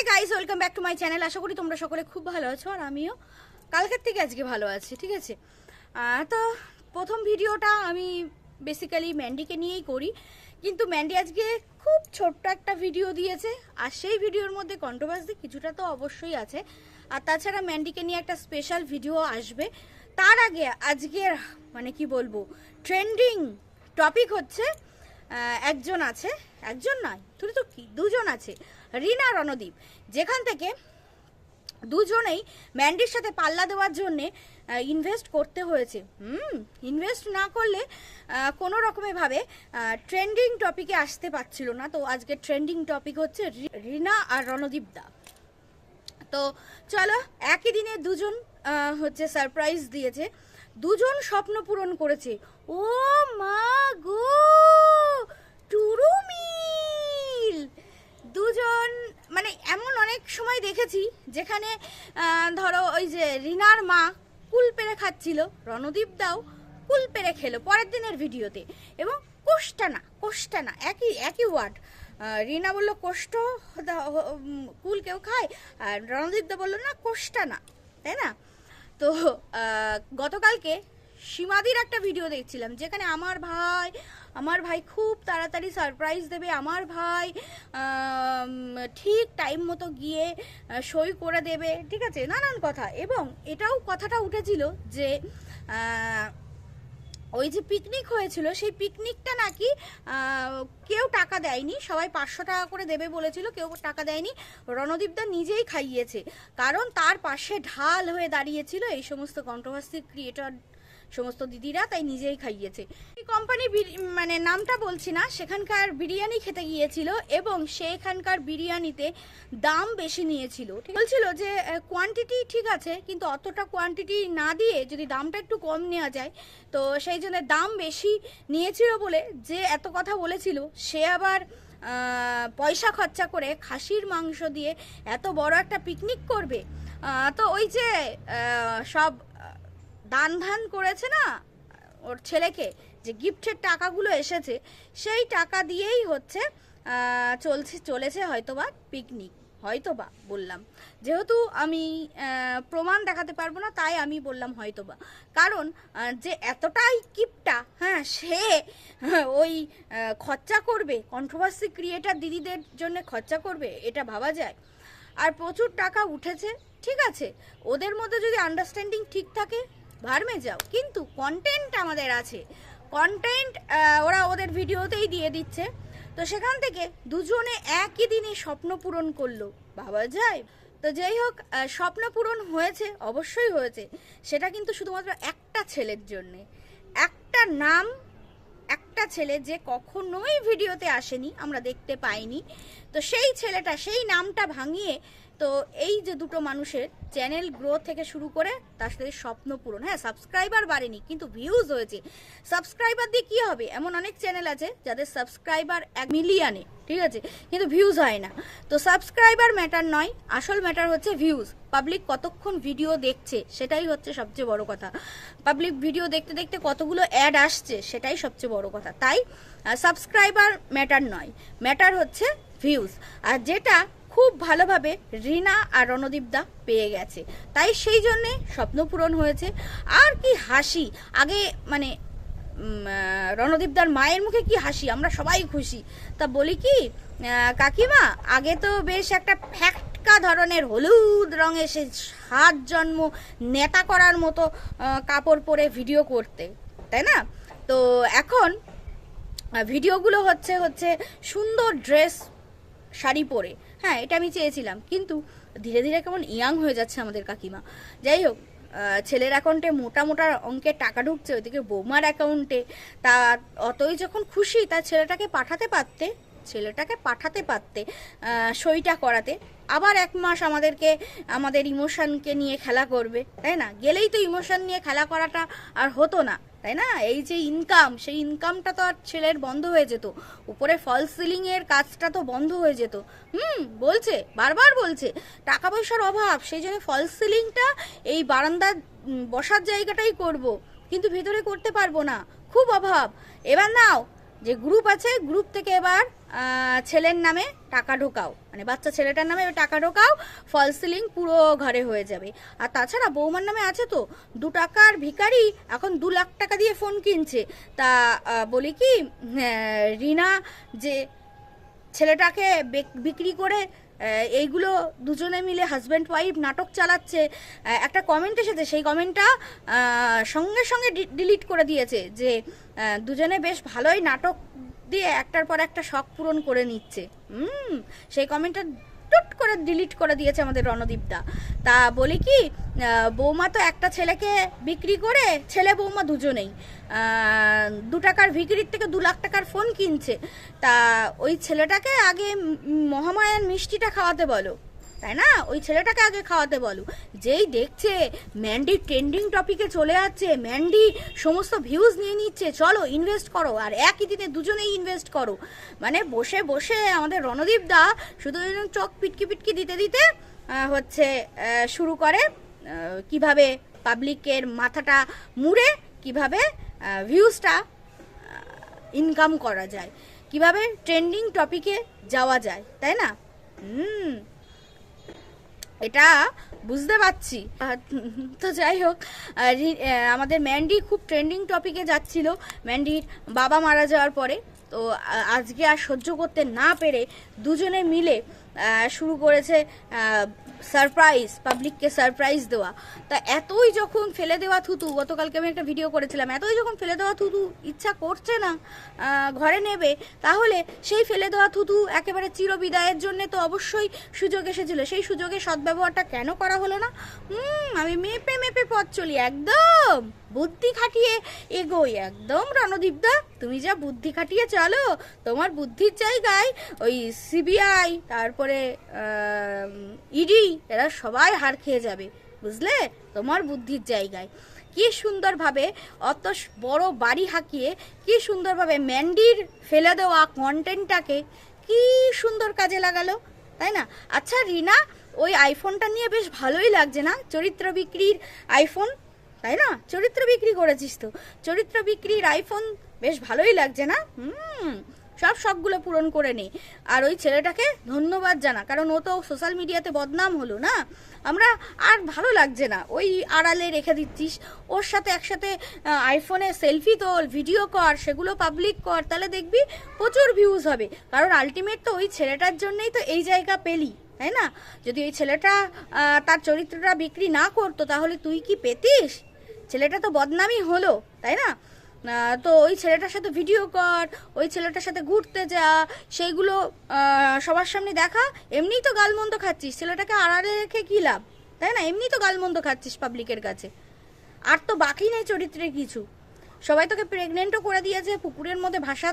Hey guys welcome back to my channel আশা করি তোমরা সকলে খুব ভালো আছো আর আমিও কালকের থেকে আজকে ভালো আছি, ঠিক আছে? তো প্রথম ভিডিওটা আমি বেসিক্যালি ম্যান্ডিকে নিয়েই করি। কিন্তু ম্যান্ডি আজকে খুব ছোট্ট একটা ভিডিও দিয়েছে, আর সেই ভিডিওর মধ্যে কন্ট্রোভার্সি কিছুটা তো অবশ্যই আছে। আর তাছাড়া ম্যান্ডিকে নিয়ে একটা স্পেশাল ভিডিও আসবে। তার আগে আজকের মানে কি বলব ট্রেন্ডিং টপিক হচ্ছে একজন আছে, একজন নয় তুই তো কি? দুজন আছে, রিনা রণদীপ। যেখান থেকে দুজনেই ম্যান্ডির সাথে পাল্লা দেওয়ার জন্যে ইনভেস্ট করতে হয়েছে। হুম ইনভেস্ট না করলে কোনো রকমের ভাবে ট্রেন্ডিং টপিকে আসতে পারছিল না। তো আজকে ট্রেন্ডিং টপিক হচ্ছে রিনা আর রণদীপ দা। তো চলো, একই দিনে দুজন হচ্ছে সারপ্রাইজ দিয়েছে। দুজন স্বপ্ন পূরণ করেছে। ও মা গো টুরুমিল। দুজন মানে এমন অনেক সময় দেখেছি যেখানে ধরো ওই যে রিনার মা কুল পেরে খাচ্ছিল রণদীপ দাও কুল পেরে খেলো পরের দিনের ভিডিওতে। এবং কোষ্টা না কোষ্টা না একই একই ওয়ার্ড। রিনা বলল উম, কুল কেউ খায়? আর রণদীপ দা বলল না কোষ্টা না। তাই না? তো গতকালকে সীমাদির একটা ভিডিও দেখছিলাম, যেখানে আমার ভাই আমার ভাই খুব তাড়াতাড়ি সারপ্রাইজ দেবে, আমার ভাই ঠিক টাইম মতো গিয়ে সই করে দেবে, ঠিক আছে? নানান কথা। এবং এটাও কথাটা উঠেছিল যে ওই যে পিকনিক হয়েছিল, সেই পিকনিকটা নাকি কেউ টাকা দেয়নি, সবাই পাঁচশো টাকা করে দেবে বলেছিল, কেউ টাকা দেয়নি রণদীপদা নিজেই খাইয়েছে। কারণ তার পাশে ঢাল হয়ে দাঁড়িয়েছিল এই সমস্ত কন্ট্রোভার্সি ক্রিয়েটর সমস্ত দিদিরা তাই নিজেই খাইয়েছে। এই কোম্পানি মানে নামটা বলছি না, সেখানকার বিরিয়ানি খেতে গিয়েছিল এবং সেখানকার বিরিয়ানিতে দাম বেশি নিয়েছিল। বলছিল যে কোয়ান্টিটি ঠিক আছে, কিন্তু অতটা কোয়ান্টিটি না দিয়ে যদি দামটা একটু কম নেওয়া যায়, তো সেই জন্য দাম বেশি নিয়েছিল বলে যে এত কথা বলেছিল, সে আবার পয়সা খরচা করে খাসির মাংস দিয়ে এত বড় একটা পিকনিক করবে। তো ওই যে সব দান ধান করেছে না? ওর ছেলেকে যে গিফটের টাকাগুলো এসেছে সেই টাকা দিয়েই হচ্ছে চলছে চলেছে হয়তোবা পিকনিক হয়তোবা বললাম। যেহেতু আমি প্রমাণ দেখাতে পারব না তাই আমি বললাম হয়তোবা। কারণ যে এতটাই কিপটা হ্যাঁ সে হ্যাঁ, ওই খরচা করবে কন্ট্রোভার্সি ক্রিয়েটার দিদিদের জন্য খরচা করবে এটা ভাবা যায়। আর প্রচুর টাকা উঠেছে ঠিক আছে। ওদের মধ্যে যদি আন্ডারস্ট্যান্ডিং ঠিক থাকে ভার্মে যাও। কিন্তু কন্টেন্ট আমাদের আছে। কন্টেন্ট ওরা ওদের ভিডিওতেই দিয়ে দিচ্ছে। তো সেখান থেকে দুজনে একই দিনে স্বপ্ন পূরণ করল। ভাবা যায়। তো যাই হোক স্বপ্ন পূরণ হয়েছে, অবশ্যই হয়েছে। সেটা কিন্তু শুধুমাত্র একটা ছেলের জন্যে। একটা নাম, একটা ছেলে যে কখনোই ভিডিওতে আসেনি, আমরা দেখতে পাইনি। তো সেই ছেলেটা, সেই নামটা ভাঙিয়ে তো এই যে দুটো মানুষের চ্যানেল গ্রো থেকে শুরু করে তার সাথে স্বপ্ন পূরণ। হ্যাঁ সাবস্ক্রাইবার বাড়েনি, কিন্তু ভিউজ হয়েছে। সাবস্ক্রাইবার দিয়ে কি হবে? এমন অনেক চ্যানেল আছে যাদের সাবস্ক্রাইবার এক মিলিয়নে ঠিক আছে? কিন্তু ভিউজ হয় না। তো সাবস্ক্রাইবার ম্যাটার নয়, আসল ম্যাটার হচ্ছে ভিউজ পাবলিক কতক্ষণ ভিডিও দেখছে, সেটাই হচ্ছে সবচেয়ে বড় কথা। পাবলিক ভিডিও দেখতে দেখতে কতগুলো অ্যাড আসছে, সেটাই সবচেয়ে বড় কথা। তাই সাবস্ক্রাইবার ম্যাটার নয় ম্যাটার হচ্ছে ভিউজ আর যেটা খুব ভালোভাবে রিনা আর রণদীপদা পেয়ে গেছে। তাই সেই জন্যে স্বপ্ন পূরণ হয়েছে। আর কি হাসি! আগে মানে রণদীপদার মায়ের মুখে কি হাসি? আমরা সবাই খুশি। তা বলি কি কাকিমা, আগে তো বেশ একটা ফ্যাক্টকা ধরনের হলুদ রঙের সে সাত জন্ম নেতা করার মতো কাপড় পরে ভিডিও করতে, তাই না? তো এখন ভিডিওগুলো হচ্ছে হচ্ছে সুন্দর ড্রেস শাড়ি পরে। হ্যাঁ এটা আমি চেয়েছিলাম। কিন্তু ধীরে ধীরে কেমন ইয়াং হয়ে যাচ্ছে আমাদের কাকিমা। যাই হোক ছেলের অ্যাকাউন্টে মোটা মোটা অঙ্কের টাকা ঢুকছে, ওইদিকে বৌমার অ্যাকাউন্টে তা অতই যখন খুশি তার ছেলেটাকে পাঠাতে পারতে, ছেলেটাকে পাঠাতে পারতে সইটা করাতে। আবার এক মাস আমাদেরকে, আমাদের ইমোশনকে নিয়ে খেলা করবে, তাই না? গেলেই তো ইমোশন নিয়ে খেলা করাটা আর হতো না। তাই না? এই যে ইনকাম সেই ইনকামটা তো আর ছেলের বন্ধ হয়ে যেত। উপরে ফল সিলিং এর কাজটা তো বন্ধ হয়ে যেত। হুম, বলছে, বারবার বলছে। টাকা পয়সার অভাব, সেই জন্য ফল সিলিংটা এই বারান্দার বসার জায়গাটাই করব। কিন্তু ভেতরে করতে পারব না। খুব অভাব। এবার নাও যে গ্রুপ আছে গ্রুপ থেকে এবার ছেলের নামে টাকা ঢোকাও। মানে বাচ্চা ছেলেটার নামে টাকা ঢোকাও ফল সিলিং পুরো ঘরে হয়ে যাবে। আর তাছাড়া বৌমার নামে আছে তো, দু টাকার ভিকারি এখন দু লাখ টাকা দিয়ে ফোন কিনছে। তা বলি কি রিনা যে ছেলেটাকে বিক্রি করে এইগুলো দুজনে মিলে হাজব্যান্ড ওয়াইফ নাটক চালাচ্ছে। একটা কমেন্ট এসেছে, সেই কমেন্টটা সঙ্গে সঙ্গে ডিলিট করে দিয়েছে যে দুজনে বেশ ভালোই নাটক দিয়ে একটার পর একটা শখ পূরণ করে নিচ্ছে। হুম, সেই কমেন্টটা টুট করে ডিলিট করে দিয়েছে আমাদের রণদীপদা। তা বলি কি বৌমা তো একটা ছেলেকে বিক্রি করে, ছেলে বৌমা দুজনেই। দু টাকার ভিকির থেকে দু লাখ টাকার ফোন কিনছে। তা ওই ছেলেটাকে আগে মহামায়ার মিষ্টিটা খাওয়াতে বলো। তাই না? ওই ছেলেটাকে আগে খাওয়াতে বলো। যেই দেখছে ম্যান্ডি ট্রেন্ডিং টপিকে চলে যাচ্ছে, ম্যান্ডি সমস্ত ভিউজ নিয়ে নিচ্ছে, চলো ইনভেস্ট করো। আর একই দিনে দুজনেই ইনভেস্ট করো। মানে বসে বসে আমাদের রণদীপ দা শুধু চোখ পিটকি পিটকি দিতে দিতে হচ্ছে শুরু করে কীভাবে পাবলিকের মাথাটা মুড়ে, কীভাবে ভিউজটা ইনকাম করা যায়, কীভাবে ট্রেন্ডিং টপিকে যাওয়া যায়, তাই না? হুম। এটা বুঝতে পারছি। তো যাই হোক আমাদের ম্যান্ডি খুব ট্রেন্ডিং টপিকে যাচ্ছিল। ম্যান্ডির বাবা মারা যাওয়ার পরে। তো আজকে আর সহ্য করতে না পেরে দুজনে মিলে শুরু করেছে সারপ্রাইজ পাবলিককে সারপ্রাইজ দেওয়া। তা এতই যখন ফেলে দেওয়া থুতু, গতকালকে আমি একটা ভিডিও করেছিলাম, এতই যখন ফেলে দেওয়া থুতু ইচ্ছা করছে না ঘরে নেবে, তাহলে সেই ফেলে দেওয়া থুতু একেবারে চিরবিদায়ের জন্য তো অবশ্যই সুযোগ এসেছিল। সেই সুযোগে সদ্ব্যবহারটা কেন করা হলো না? হুম, আমি মেপে মেপে পথ চলি, একদম বুদ্ধি খাটিয়ে এগোই, একদম রণদীপদা তুমি যা বুদ্ধি খাটিয়ে চলো, তোমার বুদ্ধির জায়গায় ওই সিবিআই, তারপরে ইডি, এরা সবাই হার খেয়ে যাবে, বুঝলে? তোমার বুদ্ধির জায়গায়। কি সুন্দরভাবে, অত বড় বাড়ি হাঁকিয়ে, কি সুন্দরভাবে ম্যান্ডির ফেলে দেওয়া কন্টেন্টটাকে কি সুন্দর কাজে লাগালো, তাই না? আচ্ছা রিনা, ওই আইফোনটা নিয়ে বেশ ভালোই লাগছে না? চরিত্র বিক্রির আইফোন তাই না? চরিত্র বিক্রি করেছিস তো। চরিত্র বিক্রির আইফোন বেশ ভালোই লাগছে না? হুম, সব শখগুলো পূরণ করে নে। আর ওই ছেলেটাকে ধন্যবাদ জানা, কারণ ও তো সোশ্যাল মিডিয়াতে বদনাম হলো না? আমরা আর ভালো লাগছে না। ওই আড়ালে রেখে দিচ্ছিস, ওর সাথে একসাথে আইফোনে সেলফি তোল ভিডিও কর, সেগুলো পাবলিক কর, তাহলে দেখবি প্রচুর ভিউজ হবে। কারণ আলটিমেট তো ওই ছেলেটার জন্যই তো এই জায়গা পেলি, তাই না? যদি ওই ছেলেটা তার চরিত্রটা বিক্রি না করতো, তাহলে তুই কি পেতিস? ছেলেটা তো বদনামই হলো, তাই না? তো ওই ছেলেটার সাথে ভিডিও কর, ওই ছেলেটার সাথে ঘুরতে যা, সেইগুলো সবার সামনে দেখা, এমনিই তো গালমন্দ খাচ্ছিস। ছেলেটাকে আড়ালে রেখে কী লাভ? তাই না? এমনি তো গালমন্দ খাচ্ছিস পাবলিকের কাছে। আর তো বাকি নেই চরিত্রের কিছু। সবাই তোকে প্রেগনেন্টও করে দিয়েছে, পুকুরের মধ্যে ভাসা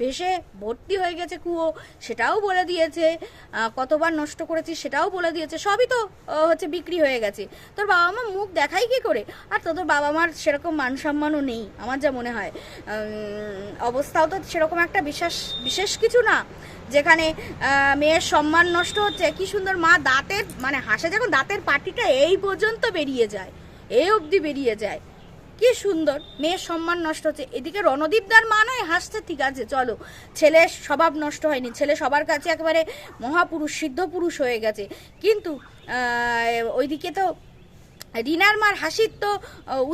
ভেসে ভর্তি হয়ে গেছে কুয়ো, সেটাও বলে দিয়েছে কতবার নষ্ট করেছিস সেটাও বলে দিয়েছে, সবই তো হচ্ছে বিক্রি হয়ে গেছে। তোর বাবা মা মুখ দেখাই কি করে? আর তোদের বাবা মার সেরকম মান সম্মানও নেই, আমার যা মনে হয়। অবস্থাও তো সেরকম একটা বিশেষ বিশেষ কিছু না। যেখানে মেয়ের সম্মান নষ্ট হচ্ছে, কি সুন্দর মা দাঁতের মানে হাসে যখন দাঁতের পাটিটা এই পর্যন্ত বেরিয়ে যায়, এই অবধি বেরিয়ে যায়। কি সুন্দর। মেয়ের সম্মান নষ্ট হচ্ছে। এদিকে রণদীপদার মা নয়, হাসছে, ঠিক আছে, চলো। ছেলের স্বভাব নষ্ট হয়নি। ছেলে সবার কাছে একেবারে মহাপুরুষ, সিদ্ধ পুরুষ হয়ে গেছে। কিন্তু ওইদিকে তো রিনার মার হাসির তো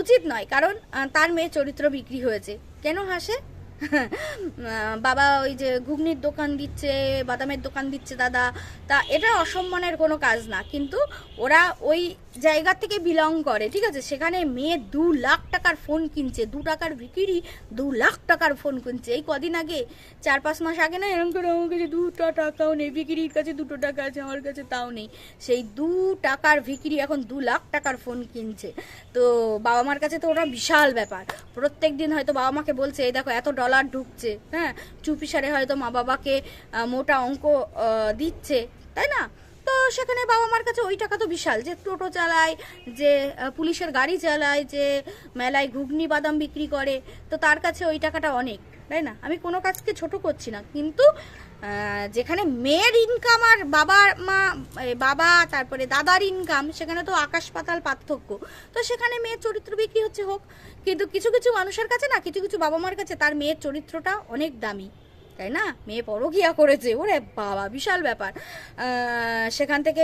উচিত নয়। কারণ তার মেয়ে চরিত্র বিক্রি হয়েছে। কেন হাসে? বাবা ওই যে ঘুগনির দোকান দিচ্ছে, বাদামের দোকান দিচ্ছে দাদা। তা, এটা অসম্মানের কোনো কাজ না। কিন্তু ওরা ওই জায়গা থেকে বিলং করে, ঠিক আছে? সেখানে মেয়ে দু লাখ টাকার ফোন কিনছে, দু টাকার বিক্রি, দু লাখ টাকার ফোন কিনছে। এই কদিন আগে, চার পাঁচ মাস আগে না, এরকম করে আমার কাছে দুটো টাকাও নেই, বিক্রির কাছে দুটো টাকা আছে, আমার কাছে তাও নেই। সেই দু টাকার বিক্রি এখন দু লাখ টাকার ফোন কিনছে। তো বাবা মার কাছে তো ওটা বিশাল ব্যাপার। প্রত্যেক দিন হয়তো বাবা মাকে বলছে, এই দেখো, এত ডলার ঢুকছে। হ্যাঁ? চুপিসারে হয়তো মা বাবাকে মোটা অঙ্ক দিচ্ছে, তাই না? সেখানে বাবা মার কাছে ওই টাকা তো বিশাল। যে টোটো চালায়, যে পুলিশের গাড়ি চালায়, যে, মেলায় ঘুগনি বাদাম বিক্রি করে, তো তার কাছে ওই টাকাটা অনেক, তাই না? আমি কোনো কাজকে ছোট করছি না। কিন্তু যেখানে মেয়ের ইনকাম আর বাবার মা বাবা, তারপরে দাদার ইনকাম সেখানে তো আকাশ পাতাল পার্থক্য। তো সেখানে মেয়ের চরিত্র বিক্রি হচ্ছে হোক। কিন্তু কিছু কিছু মানুষের কাছে না, কিছু কিছু বাবা মার কাছে তার মেয়ের চরিত্রটা অনেক দামি। তাই না? মেয়ে পরও পরকিয়া করেছে, ওরে বাবা, বিশাল ব্যাপার। সেখান থেকে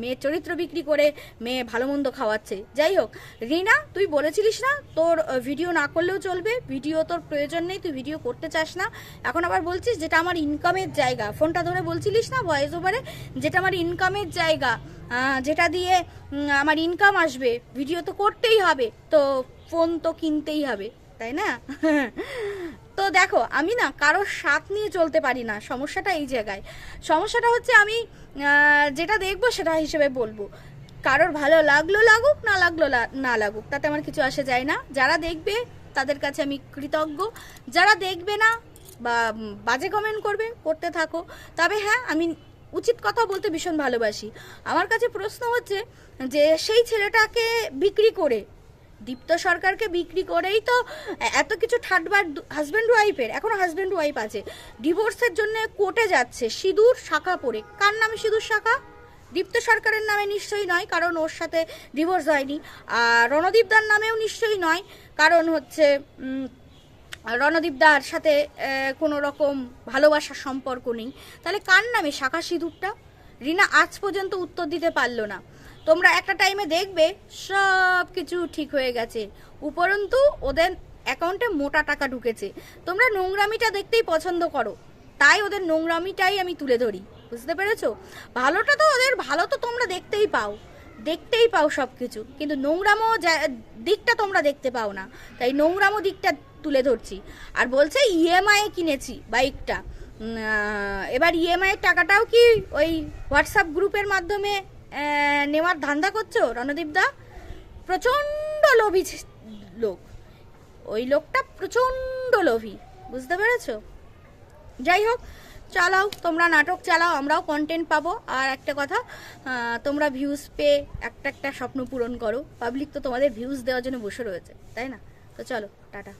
মেয়ের চরিত্র বিক্রি করে মেয়ে ভালো মন্দ খাওয়াচ্ছে। যাই হোক, রিনা, তুই বলেছিলিস না, তোর ভিডিও না করলেও চলবে ভিডিও তোর প্রয়োজন নেই, তুই ভিডিও করতে চাস না। এখন আবার বলছিস যেটা আমার ইনকামের জায়গা। ফোনটা ধরে বলছিলিস না ভয়েস ওভারে যেটা আমার ইনকামের জায়গা যেটা দিয়ে আমার ইনকাম আসবে। ভিডিও তো করতেই হবে, তো ফোন তো কিনতেই হবে। তাই না? তো দেখো, আমি না কারোর সাথ নিয়ে চলতে পারি না, সমস্যাটা এই জায়গায়। সমস্যাটা হচ্ছে আমি যেটা দেখব সেটা হিসেবে বলব। কারোর ভালো লাগল লাগুক, না লাগল না লাগুক, তাতে আমার কিছু আসে যায় না। যারা দেখবে, তাদের কাছে আমি কৃতজ্ঞ। যারা দেখবে না, বা বাজে কমেন্ট করবে, করতে থাকো। তবে হ্যাঁ আমি উচিত কথা বলতে ভীষণ ভালোবাসি। আমার কাছে প্রশ্ন হচ্ছে যে, সেই ছেলেটাকে বিক্রি করে দীপ্ত সরকারকে বিক্রি করেই তো এত কিছু ঠাটবার হাজব্যান্ড ওয়াইফের এখনও হাজব্যান্ড ওয়াইফ আছে। ডিভোর্সের জন্য কোর্টে যাচ্ছে সিঁদুর শাখা পরে। কার নামে সিঁদুর শাখা? দীপ্ত সরকারের নামে নিশ্চয়ই নয় কারণ ওর সাথে ডিভোর্স হয়নি। আর রণদীপদার নামেও নিশ্চয়ই নয় কারণ হচ্ছে উম, রণদীপদার সাথে কোনো রকম ভালোবাসার সম্পর্ক নেই। তাহলে কার নামে শাখা সিঁদুরটা? রিনা আজ পর্যন্ত উত্তর দিতে পারল না। তোমরা একটা টাইমে দেখবে সব কিছু ঠিক হয়ে গেছে। উপরন্তু ওদের অ্যাকাউন্টে মোটা টাকা ঢুকেছে। তোমরা নোংরামিটা দেখতেই পছন্দ করো। তাই ওদের নোংরামিটাই আমি তুলে ধরি। বুঝতে পেরেছ? ভালোটা তো ওদের, ভালো তো তোমরা দেখতেই পাও। দেখতেই পাও সব কিছু কিন্তু নোংরামো দিকটা তোমরা দেখতে পাও না। তাই নোংরামো দিকটা তুলে ধরছি। আর বলছে ইএমআই কিনেছি বাইকটা। এবার ইএমআই টাকাটাও কি ওই হোয়াটসঅ্যাপ গ্রুপের মাধ্যমে নেওয়ার ধান্দা করছ, রণদীপ দা? প্রচণ্ড লোভী লোক। ওই লোকটা প্রচণ্ড লোভী, বুঝতে পেরেছ? যাই হোক, চালাও, তোমরা নাটক চালাও, আমরাও কন্টেন্ট পাবো। আর একটা কথা তোমরা ভিউজ পেয়ে একটা একটা স্বপ্ন পূরণ করো। পাবলিক তো তোমাদের ভিউজ দেওয়ার জন্য বসে রয়েছে, তাই না? তো চলো, টাটা।